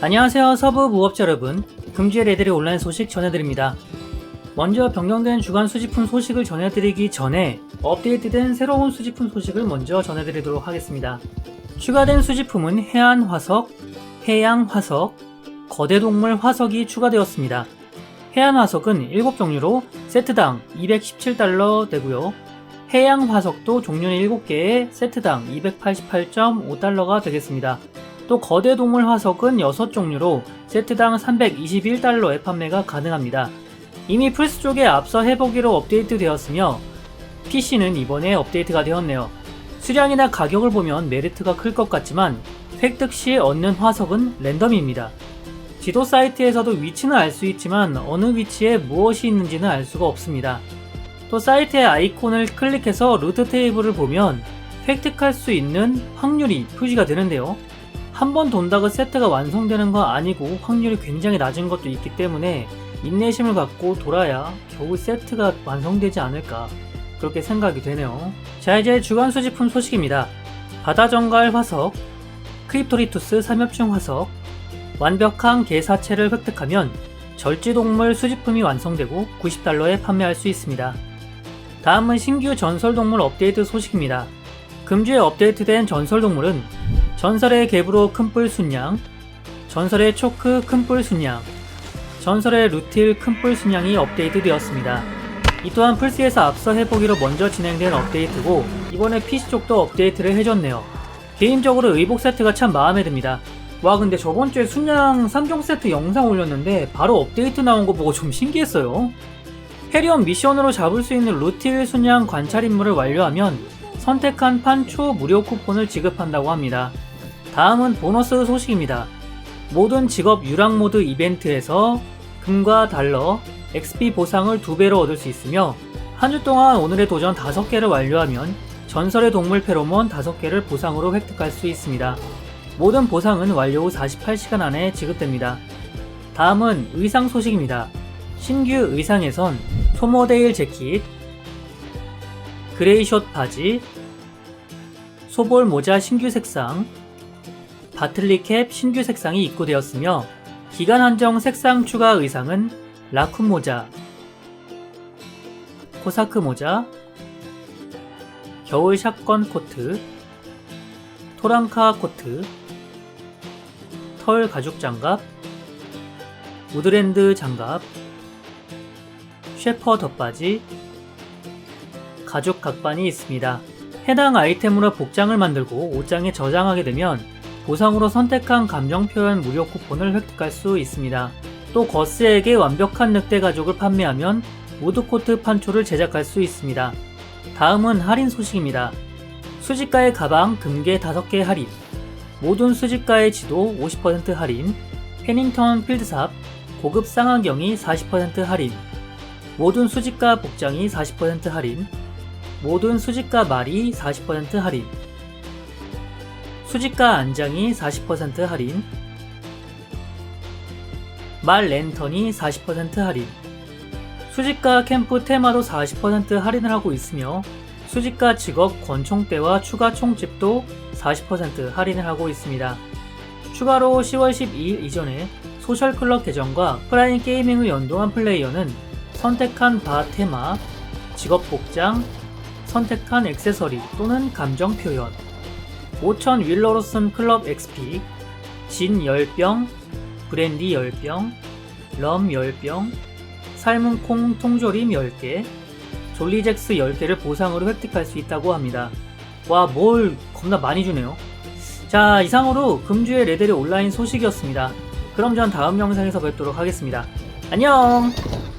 안녕하세요 서부 무업자 여러분. 금주의 레들의 온라인 소식 전해드립니다. 먼저 변경된 주간 수집품 소식을 전해드리기 전에 업데이트된 새로운 수집품 소식을 먼저 전해드리도록 하겠습니다. 추가된 수집품은 해안 화석, 해양 화석, 거대 동물 화석이 추가되었습니다. 해안 화석은 7종류로 세트당 217달러 되고요. 해양 화석도 종류는 7개에 세트당 288.5달러가 되겠습니다 또 거대 동물 화석은 6종류로 세트당 321달러에 판매가 가능합니다. 이미 플스 쪽에 앞서 해보기로 업데이트 되었으며 PC는 이번에 업데이트가 되었네요. 수량이나 가격을 보면 메리트가 클 것 같지만 획득 시 얻는 화석은 랜덤입니다. 지도 사이트에서도 위치는 알 수 있지만 어느 위치에 무엇이 있는지는 알 수가 없습니다. 또 사이트의 아이콘을 클릭해서 루트 테이블을 보면 획득할 수 있는 확률이 표시가 되는데요. 한 번 돈다고 세트가 완성되는 거 아니고 확률이 굉장히 낮은 것도 있기 때문에 인내심을 갖고 돌아야 겨우 세트가 완성되지 않을까 그렇게 생각이 되네요. 자 이제 주간 수집품 소식입니다. 바다정갈 화석, 크립토리투스 삼엽충 화석, 완벽한 개사체를 획득하면 절지동물 수집품이 완성되고 90달러에 판매할 수 있습니다. 다음은 신규 전설동물 업데이트 소식입니다. 금주에 업데이트된 전설동물은 전설의 개브로 큰뿔 순양, 전설의 초크 큰뿔 순양, 전설의 루틸 큰뿔 순양이 업데이트 되었습니다. 이 또한 플스에서 앞서 해보기로 먼저 진행된 업데이트고 이번에 PC 쪽도 업데이트를 해줬네요. 개인적으로 의복 세트가 참 마음에 듭니다. 와 근데 저번주에 순양 3종 세트 영상 올렸는데 바로 업데이트 나온 거 보고 좀 신기했어요. 해리온 미션으로 잡을 수 있는 루틸 순양 관찰 임무를 완료하면 선택한 판 초 무료 쿠폰을 지급한다고 합니다. 다음은 보너스 소식입니다. 모든 직업 유랑 모드 이벤트에서 금과 달러, XP 보상을 2배로 얻을 수 있으며 한 주 동안 오늘의 도전 5개를 완료하면 전설의 동물 페로몬 5개를 보상으로 획득할 수 있습니다. 모든 보상은 완료 후 48시간 안에 지급됩니다. 다음은 의상 소식입니다. 신규 의상에선 소모데일 재킷, 그레이 숏 바지, 소볼 모자 신규 색상, 바틀리 캡 신규 색상이 입고되었으며 기간 한정 색상 추가 의상은 라쿤 모자, 코사크 모자, 겨울 샷건 코트, 토랑카 코트, 털 가죽 장갑, 우드랜드 장갑, 쉐퍼 덧바지, 가죽 각반이 있습니다. 해당 아이템으로 복장을 만들고 옷장에 저장하게 되면 보상으로 선택한 감정 표현 무료 쿠폰을 획득할 수 있습니다. 또 거스에게 완벽한 늑대 가죽을 판매하면 우드코트 판초를 제작할 수 있습니다. 다음은 할인 소식입니다. 수집가의 가방 금괴 5개 할인, 모든 수집가의 지도 50% 할인, 페닝턴 필드삽 고급 쌍안경이 40% 할인, 모든 수집가 복장이 40% 할인, 모든 수집가 말이 40% 할인, 수집가 안장이 40% 할인, 말 랜턴이 40% 할인, 수집가 캠프 테마도 40% 할인을 하고 있으며 수집가 직업 권총대와 추가 총집도 40% 할인을 하고 있습니다. 추가로 10월 12일 이전에 소셜클럽 계정과 프라임 게이밍을 연동한 플레이어는 선택한 바 테마, 직업 복장, 선택한 액세서리 또는 감정 표현, 5000 윌러로슨 클럽 XP, 진 10병, 브랜디 10병, 럼 10병, 삶은 콩 통조림 10개, 졸리잭스 10개를 보상으로 획득할 수 있다고 합니다. 와, 뭘 겁나 많이 주네요. 자, 이상으로 금주의 레벨의 온라인 소식이었습니다. 그럼 전 다음 영상에서 뵙도록 하겠습니다. 안녕!